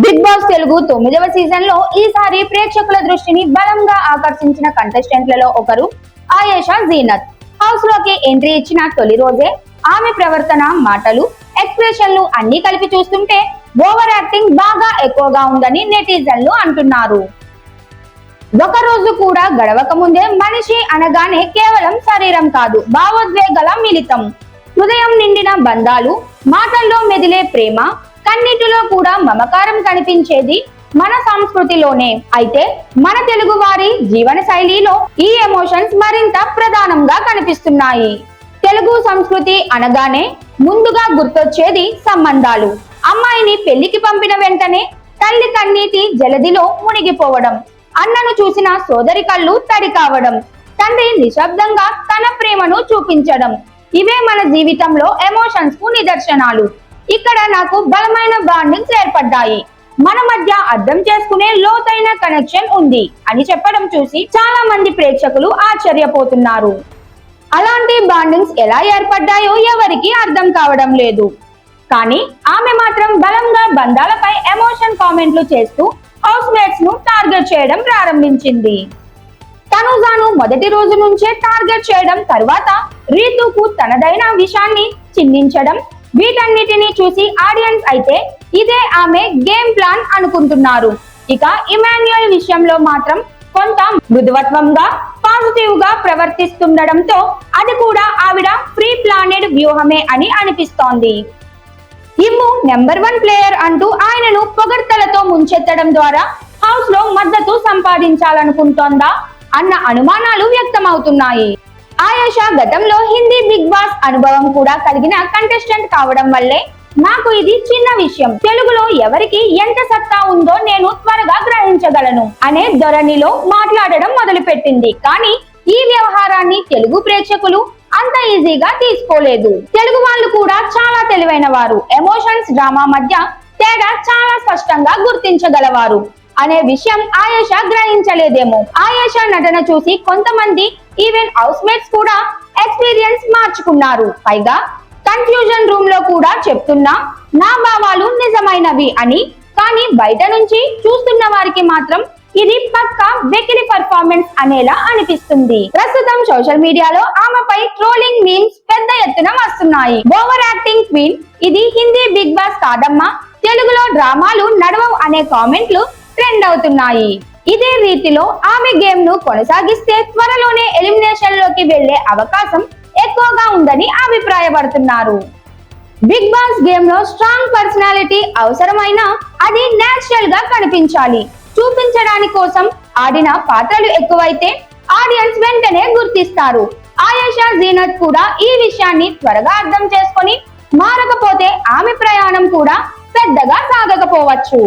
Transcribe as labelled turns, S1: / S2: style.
S1: Big boss Telugu తొమ్మిదవ సీజన్లో ఈసారి ప్రేక్షకుల దృష్టిని బలంగా ఆకర్షించిన కంటెస్టెంట్లలో ఒకరు ఆయేషా జీనత్. హౌస్లోకి ఎంట్రీ ఇచ్చిన తొలి రోజే ఆమె ప్రవర్తన మాటలు ఎక్స్ప్రెషన్లు అన్ని కలిపి చూస్తుంటే ఓవర్ యాక్టింగ్ బాగా ఎక్కువగా ఉందని నెటిజన్లు అంటున్నారు. ఒక రోజు కూడా గడవక ముందే మనిషి అనగానే కేవలం శరీరం కాదు భావోద్వేగాల మిళితం. హృదయం నిండిన బంధాలు మాటల్లో మెదిలే ప్రేమ కన్నిటిలో కూడా మమకారం కనిపించేది మన సంస్కృతిలోనే. అయితే మన తెలుగు వారి జీవన శైలిలో ఈ ఎమోషన్స్ మరింత ప్రధానంగా కనిపిస్తున్నాయి. తెలుగు సంస్కృతి అనగానే ముందుగా గుర్తొచ్చేది సంబంధాలు. అమ్మాయిని పెళ్ళికి పంపిన వెంటనే తల్లి కన్నీటి జలదిలో మునిగిపోవడం అన్నను చూసిన సోదరి కళ్ళు తడి కావడం తండ్రి నిశ్శబ్దంగా తన ప్రేమను చూపించడం. ఇవే మన జీవితంలో ఎమోషన్స్కు నిదర్శనాలు. ఇక్కడ నాకు బలమైన బాండింగ్స్ ఏర్పడ్డాయి. మన మధ్య అర్థం చేసుకునే లోతైన కనెక్షన్ ఉంది అని చెప్పడం చూసి చాలా మంది ప్రేక్షకులు ఆశ్చర్యపోతున్నారు. అలాంటి బాండింగ్స్ ఎలా ఏర్పడ్డాయో ఎవరికి అర్థం కావడం లేదు. కానీ ఆమె మాత్రం బలంగా బంధాలపై ఎమోషన్ కామెంట్లు చేస్తూ హౌస్ మేట్స్ను టార్గెట్ చేయడం ప్రారంభించింది. తనుజాను మొదటి రోజు నుంచే టార్గెట్ చేయడం తర్వాత రీతుకు తనదైన విషయాన్ని చిందించడం వీటన్నిటిని చూసి ఆడియన్స్ అయితే ఇదే ఆమె గేమ్ ప్లాన్ అనుకుంటున్నారు. ఇక ఇమాన్యుయల్ విషయంలో మాత్రం కొంత మృదువత్వంగా పాజిటివ్గా ప్రవర్తిస్తుండడంతో అది కూడా ఆవిడ ప్రీ ప్లానెడ్ వ్యూహమే అని అనిపిస్తోంది. ఇమ్ము నెంబర్ వన్ ప్లేయర్ అంటూ ఆయనను పొగడ్తలతో ముంచెత్తడం ద్వారా హౌస్లో మద్దతు సంపాదించాలనుకుంటోందా అన్న అనుమానాలు వ్యక్తమవుతున్నాయి. ఆయేషా గతంలో హిందీ బిగ్ అనుభవం కూడా కలిగిన కంటెస్టెంట్ కావడం వల్లే నాకు ఇది చిన్న విషయం. తెలుగులో ఎవరికి ఎంత సత్తా ఉందో నేను త్వరగా గ్రహించగలను అనే ధోరణిలో మాట్లాడడం మొదలుపెట్టింది. కానీ ఈ వ్యవహారాన్ని తెలుగు ప్రేక్షకులు అంత ఈజీగా తీసుకోలేదు. తెలుగు వాళ్ళు కూడా చాలా తెలివైన వారు. ఎమోషన్స్ డ్రామా మధ్య తేడా చాలా స్పష్టంగా గుర్తించగలవారు. అనే విషయం ఆయేషా గ్రహించలేదేమో. ఆయేషా నటన చూసి కొంతమంది ఈవెన్ హౌస్ మేట్స్ కూడా ఎక్స్పీరియన్స్ మార్చుకున్నారు. పైగా కన్ఫ్యూజన్ రూమ్లో కూడా చెప్తున్నా నా భావాలు నిజమైనవి అని. కానీ బయట నుంచి చూస్తున్న వారికి మాత్రం ఇది పక్కా వెకిలి పర్ఫార్మెన్స్ అనేలా అనిపిస్తుంది. ప్రస్తుతం సోషల్ మీడియాలో ఆమెపై ట్రోలింగ్ మీమ్స్ పెద్ద ఎత్తున వస్తున్నాయి. ఓవర్ యాక్టింగ్ క్వీన్ ఇది హిందీ బిగ్ బాస్ కాదమ్మా. తెలుగులో డ్రామాలు నడవవు అనే కామెంట్లు ట్రెండ్ అవుతున్నాయి. ఇదే రీతిలో ఆమె గేమ్ను కొనసాగిస్తే త్వరలోనే ఎలిమినేషన్లోకి వెళ్ళే అవకాశం ఎక్కువగా ఉందని అభిప్రాయపడుతున్నారు. బిగ్ బాస్ గేమ్లో స్ట్రాంగ్ పర్సనాలిటీ అవసరమైన అది నేచురల్గా కనిపించాలి. చూపించడానికి కోసం ఆడిన పాత్రలు ఎక్కువైతే ఆడియన్స్ వెంటనే గుర్తిస్తారు. ఆయేషా జీనత్ కూడా ఈ విషయాన్ని త్వరగా అర్థం చేసుకొని మారకపోతే ఆమె ప్రయాణం కూడా పెద్దగా సాగకపోవచ్చు.